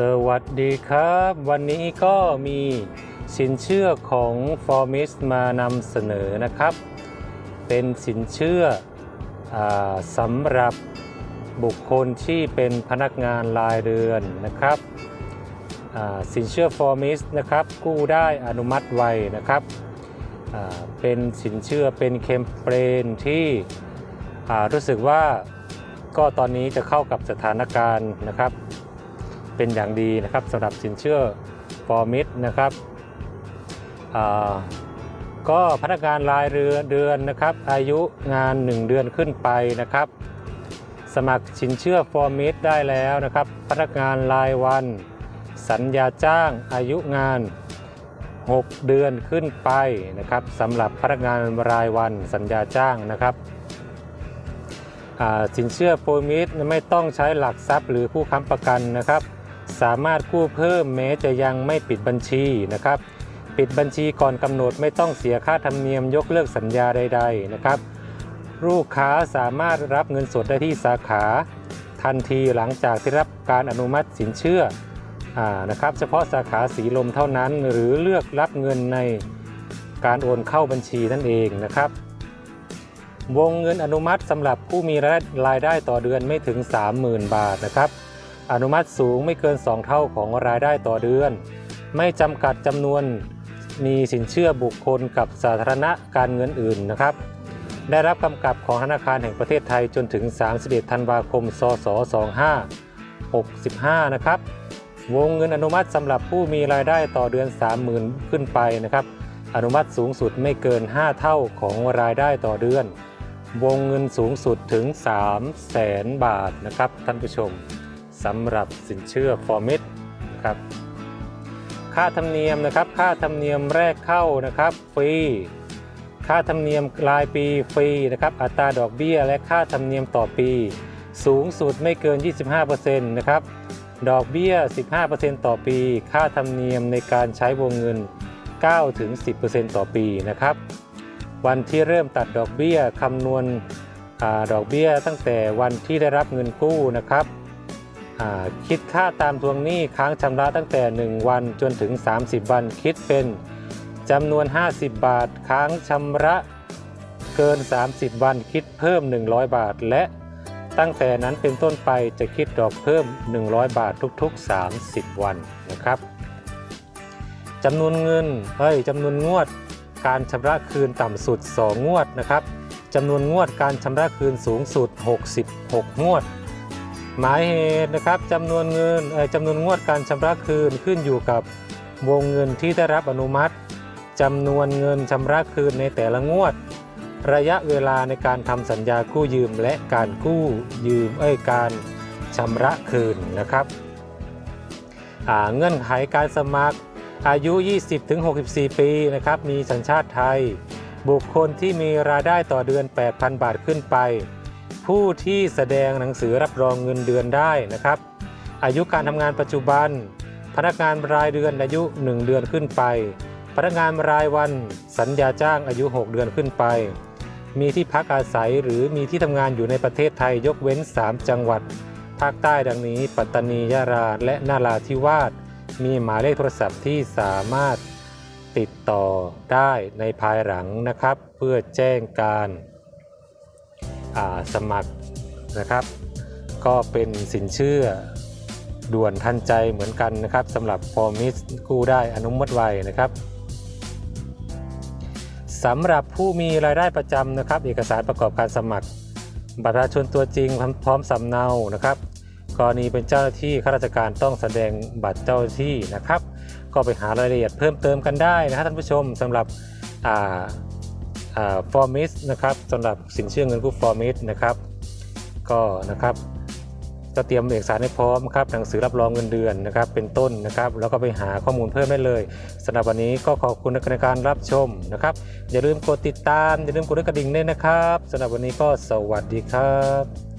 สวัสดีครับ วันนี้ก็มีสินเชื่อของ f o r m i s มานำเสนอนะครับ เป็นสินเชื่ออสำหรับบุคคลที่เป็นพนักงานรายเดือนนะครับสินเชื่อ f o r m i s นะครับกู้ได้อนุมัติไวนะครับเป็นสินเชื่อเป็นเคมเปญที่รู้สึกว่าก็ตอนนี้จะเข้ากับสถานการณ์นะครับ เป็นอย่างดีนะครับสำหรับสินเชื่อฟอร์มิดนะครับก็พนักงานรายเรือเดือนนะครับ อายุงาน 1 เดือนขึ้นไปนะครับ สมัครสินเชื่อฟอร์มิดได้แล้วนะครับ พนักงานรายวัน สัญญาจ้างอายุงาน 6 เดือนขึ้นไปนะครับสำหรับพนักงานรายวันสัญญาจ้างนะครับสินเชื่อโฟมิดไม่ต้องใช้หลักทรัพย์หรือผู้ค้ำประกันนะครับ สามารถกู้เพิ่มแม้จะยังไม่ปิดบัญชีนะครับ ปิดบัญชีก่อนกำหนดไม่ต้องเสียค่าธรรมเนียมยกเลิกสัญญาใด ๆนะครับ ลูกค้าสามารถรับเงินสดได้ที่สาขา ทันทีหลังจากที่รับการอนุมัติสินเชื่ออนะครับ เฉพาะสาขาสีลมเท่านั้น หรือเลือกรับเงินในการโอนเข้าบัญชีนั่นเองนะครับ วงเงินอนุมัติสำหรับผู้มีรายได้ต่อเดือนไม่ถึง 30,000 บาทนะครับ อนุมัติสูงไม่เกิน 2 เท่าของรายได้ต่อเดือน ไม่จำกัดจำนวนมีสินเชื่อบุคคลกับสาธารณะการเงินอื่นนะครับ ได้รับกำกับของธนาคารแห่งประเทศไทยจนถึง 31 ธันวาคมศศ2565 นะครับ วงเงินอนุมัติสำหรับผู้มีรายได้ต่อเดือน 30,000 ขึ้นไปนะครับ อนุมัติสูงสุดไม่เกิน 5 เท่าของรายได้ต่อเดือน วงเงินสูงสุดถึง 3 0 0แสนบาทนะครับท่านผู้ชม สำหรับสินเชื่อฟอร์มิดนะครับค่าธรรมเนียมนะครับ ค่าธรรมเนียมแรกเข้านะครับฟรีค่าธรรมเนียมรายปีฟรีนะครับ อัตราดอกเบี้ย และค่าธรรมเนียมต่อปี สูงสุดไม่เกิน 25%นะครับ ดอกเบี้ย 15%ต่อปี ค่าธรรมเนียมในการใช้วงเงิน 9-10%ต่อปีนะครับ วันที่เริ่มตัดดอกเบี้ยคำนวณอดอกเบี้ยตั้งแต่วันที่ได้รับเงินกู้นะครับ คิดค่าตามทวงหนี้ค้างชำระตั้งแต่ 1 วันจนถึง 30 วัน คิดเป็นจำนวน 50 บาท ค้างชำระเกิน 30 วันคิดเพิ่ม 100 บาท และตั้งแต่นั้นเป็นต้นไปจะคิดดอกเพิ่ม 100 บาททุกๆ 30 วันนะครับจำนวนเงินเอ้ยจำนวนงวดการชำระคืนต่ำสุด 2 งวดนะครับจำนวนงวดการชำระคืนสูงสุด 66 งวด หมายเหตุนะครับจำนวนเงินจำนวนงวดการชำระคืนขึ้นอยู่กับวงเงินที่ได้รับอนุมัติจำนวนเงินชำระคืนในแต่ละงวด ระยะเวลาในการทำสัญญากู้ยืมและการกู้ยืมเอ้ยการชำระคืนนะครับเงื่อนไขการสมัครอายุ 20-64 ปีนะครับมีสัญชาติไทย บุคคลที่มีรายได้ต่อเดือน 8,000 บาทขึ้นไป ผู้ที่แสดงหนังสือรับรองเงินเดือนได้นะครับ อายุการทำงานปัจจุบัน พนักงานรายเดือนอายุ 1 เดือนขึ้นไป พนักงานรายวันสัญญาจ้างอายุ 6 เดือนขึ้นไป มีที่พักอาศัยหรือมีที่ทำงานอยู่ในประเทศไทยยกเว้น 3 จังหวัด ภาคใต้ดังนี้ ปัตตานียะลาและนาราธิวาสมีหมายเลขโทรศัพท์ที่สามารถติดต่อได้ในภายหลังนะครับ เพื่อแจ้งการ สมัครนะครับ ก็เป็นสินเชื่อด่วนทันใจเหมือนกันนะครับสำหรับฟอร์มิสกู้ได้อนุมัติไวนะครับสำหรับผู้มีรายได้ประจำนะครับ เอกสารประกอบการสมัคร บัตรประชาชนตัวจริงพร้อมสำเนานะครับกรณีเป็นเจ้าหน้าที่ข้าราชการต้องแสดงบัตรเจ้าหน้าที่นะครับ ก็ไปหารายละเอียดเพิ่มเติมกันได้นะครับท่านผู้ชมสำหรับ ฟอร์มิสนะครับสำหรับสินเชื่อเงินกู้ฟอร์มิสนะครับก็นะครับก็เตรียมเอกสารให้พร้อมครับหนังสือรับรองเงินเดือนนะครับ เป็นต้นนะครับ แล้วก็ไปหาข้อมูลเพิ่มได้เลยสำหรับวันนี้ก็ขอบคุณในการรับชมนะครับ อย่าลืมกดติดตาม อย่าลืมกดกระดิ่งด้วยนะครับสำหรับวันนี้ก็สวัสดีครับ